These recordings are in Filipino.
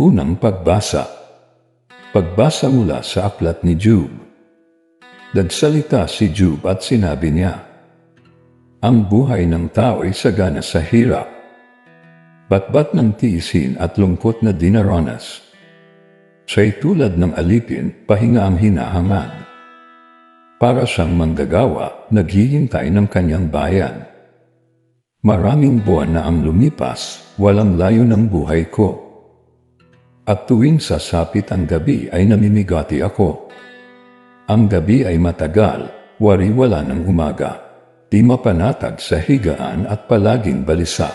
Unang pagbasa. Pagbasa mula sa aklat ni Job. Nagsalita si Job at sinabi niya, Ang buhay ng tao ay sagana sa hirap. Batbat ng tiisin at lungkot na dinaranas. Siya'y tulad ng alipin, pahinga ang hinahangad. Para siyang manggagawa, naghihintay ng kanyang bayan. Maraming buwan na ang lumipas, walang layo ng buhay ko. At tuwing sasapit ang gabi ay namimigati ako. Ang gabi ay matagal, wariwala ng umaga. Di mapanatag sa higaan at palaging balisa.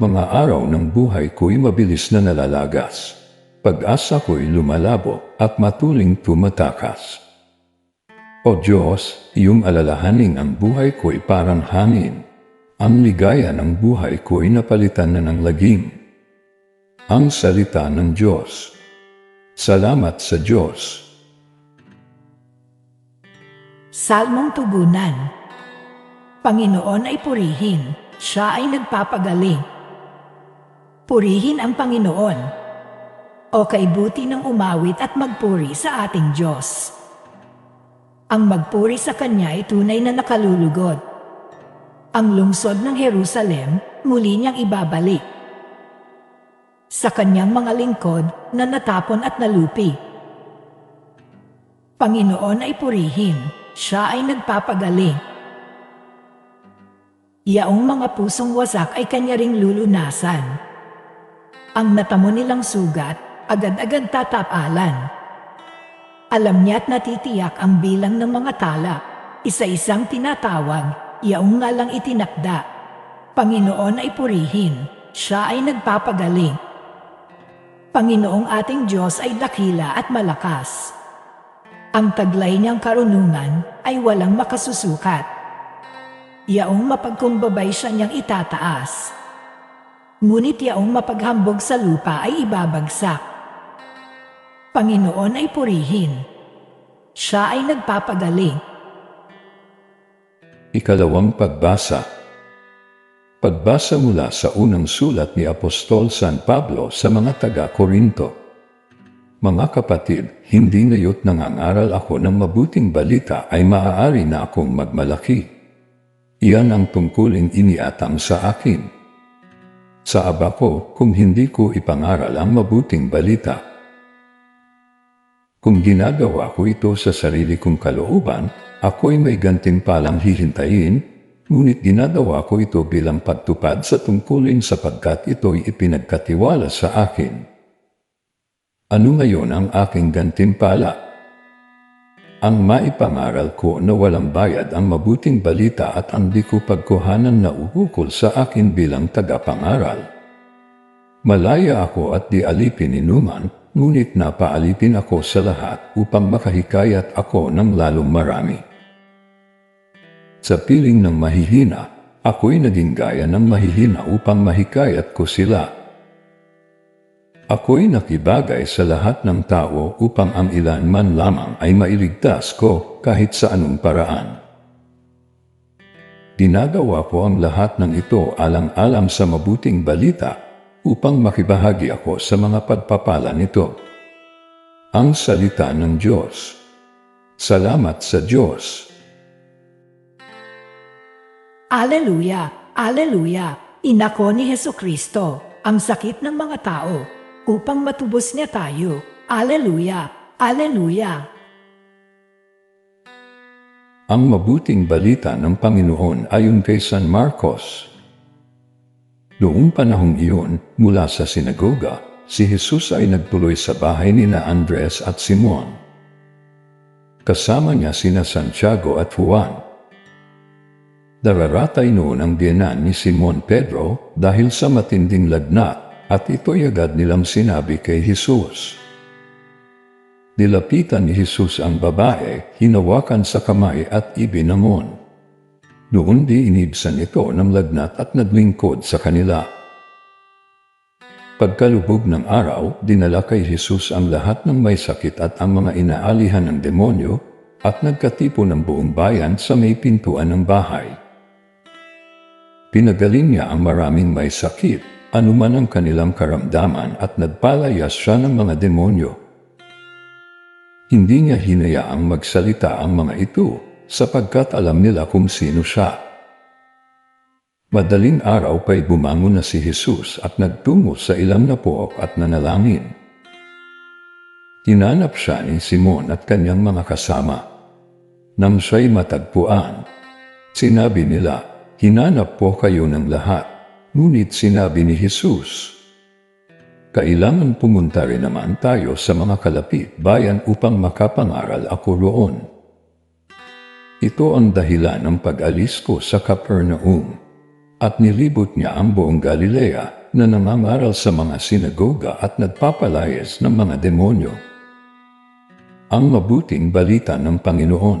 Mga araw ng buhay ko'y mabilis na nalalagas. Pag-asa ko'y lumalabo at matuling tumatakas. O Diyos, iyong alalahaning ang buhay ko'y parang hangin. Ang ligaya ng buhay ko'y napalitan na ng lagim. Ang salita ng Diyos. Salamat sa Diyos. Salmong Tugunan Panginoon ay purihin, siya ay nagpapagaling. Purihin ang Panginoon. O kaibuti ng umawit at magpuri sa ating Diyos. Ang magpuri sa Kanya ay tunay na nakalulugod. Ang lungsod ng Jerusalem muli niyang ibabalik. Sa kanyang mga lingkod na natapon at nalupi. Panginoon ay purihin, siya ay nagpapagaling. Yaong mga pusong wasak ay kanya ring lulunasan. Ang natamo nilang sugat, agad-agad tatapalan. Alam niya at natitiyak ang bilang ng mga tala, isa-isang tinatawag, yaong nga lang itinakda. Panginoon ay purihin, siya ay nagpapagaling. Panginoong ating Diyos ay dakila at malakas. Ang taglay niyang karunungan ay walang makasusukat. Yaong mapagkumbabay siya niyang itataas. Ngunit yaong mapaghambog sa lupa ay ibabagsak. Panginoon ay purihin. Siya ay nagpapagaling. Ikalawang pagbasa. Pagbasa mula sa unang sulat ni Apostol San Pablo sa mga taga-Korinto. Mga kapatid, hindi ngayon nangangaral ako ng mabuting balita ay maaari na akong magmalaki. Iyan ang tungkulin iniatang sa akin. Sa aba ko kung hindi ko ipangaral ang mabuting balita. Kung ginagawa ko ito sa sarili kong kalooban, ako'y may gantimpalang hihintayin, ngunit ginagawa ko ito bilang pagtupad sa tungkulin sapagkat ito'y ipinagkatiwala sa akin. Ano ngayon ang aking gantimpala? Ang maipangaral ko na walang bayad ang mabuting balita at ang di ko pagkuhanan na uukol sa akin bilang tagapangaral. Malaya ako at di alipin inuman, ngunit napaalipin ako sa lahat upang makahikayat ako ng lalong marami. Sa piling ng mahihina, ako'y naging gaya ng mahihina upang mahikayat ko sila. Ako'y nakibagay sa lahat ng tao upang ang ilan man lamang ay mailigtas ko kahit sa anong paraan. Dinagawa ko ang lahat ng ito alang-alang sa mabuting balita upang makibahagi ako sa mga pagpapala nito. Ang salita ng Diyos. Salamat sa Diyos. Aleluya! Aleluya! Inako ni Heso Kristo ang sakit ng mga tao upang matubos niya tayo. Aleluya! Aleluya! Ang mabuting balita ng Panginoon ayon kay San Marcos. Noong panahong iyon, mula sa sinagoga, si Jesus ay nagtuloy sa bahay ni na Andres at Simon. Kasama niya sina Santiago at Juan. Nararatay noon ang biyanan ni Simon Pedro dahil sa matinding lagnat at ito'y agad nilang sinabi kay Jesus. Nilapitan ni Jesus ang babae, hinawakan sa kamay at ibinangon. Noon di inibsan ito ng lagnat at naglingkod sa kanila. Pagkalubog ng araw, dinala kay Jesus ang lahat ng may sakit at ang mga inaalihan ng demonyo at nagkatipo ng buong bayan sa may pintuan ng bahay. Pinagaling niya ang maraming may sakit anuman ang kanilang karamdaman at nagpalayas siya ng mga demonyo. Hindi niya hinayaang magsalita ang mga ito sapagkat alam nila kung sino siya. Madaling araw pa'y bumangon na si Jesus at nagtungo sa ilang napook at nanalangin. Tinanap siya ni Simon at kanyang mga kasama. Nang siya'y matagpuan, sinabi nila, Hinanap po kayo ng lahat. Ngunit sinabi ni Jesus, Kailangan pumunta rin naman tayo sa mga kalapit bayan upang makapangaral ako roon. Ito ang dahilan ng pag-alis ko sa Capernaum at nilibot niya ang buong Galilea na nangangaral sa mga sinagoga at nagpapalayas ng mga demonyo. Ang mabuting balita ng Panginoon.